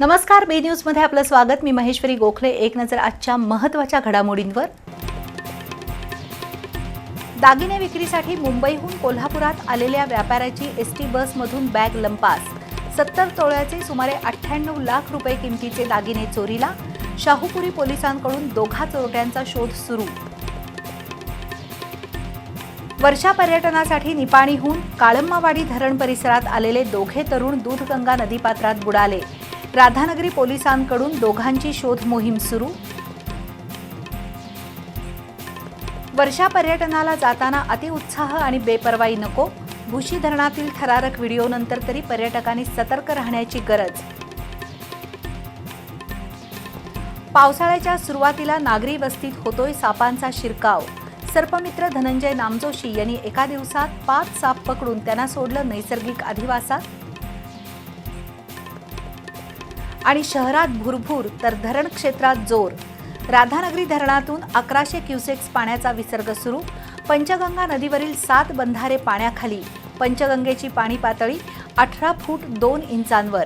नमस्कार बी न्यूजमध्ये आपलं स्वागत. मी महेश्वरी गोखले. एक नजर आजच्या महत्त्वाच्या घडामोडींवर. दागिने विक्रीसाठी मुंबईहून कोल्हापुरात आलेल्या व्यापाऱ्याची एस टी बसमधून बॅग लंपास. सत्तर तोळ्याचे सुमारे अठ्ठ्याण्णव लाख रुपये किमतीचे दागिने चोरीला. शाहूपुरी पोलिसांकडून दोघा चोरट्यांचा शोध सुरू. वर्षा पर्यटनासाठी निपाणीहून काळम्मावाडी धरण परिसरात आलेले दोघे तरुण दूधगंगा नदीपात्रात बुडाले. राधानगरी पोलिसांकडून दोघांची शोध मोहीम सुरू. वर्षा पर्यटनाला जाताना अतिउत्साह आणि बेपर्वाई नको. भुशी धरणातील थरारक व्हिडिओनंतर तरी पर्यटकांनी सतर्क राहण्याची गरज. पावसाळ्याच्या सुरुवातीला नागरी वस्तीत होतोय सापांचा शिरकाव. सर्पमित्र धनंजय नामजोशी यांनी एका दिवसात पाच साप पकडून त्यांना सोडलं नैसर्गिक अधिवासात. आणि शहरात भुरभूर तर धरण क्षेत्रात जोर. राधानगरी धरणातून अकराशे क्युसेक्स पाण्याचा विसर्ग सुरू. पंचगंगा नदीवरील सात बंधारे पाण्याखाली. पंचगंगेची पाणी पातळी अठरा फूट दोन इंचांवर.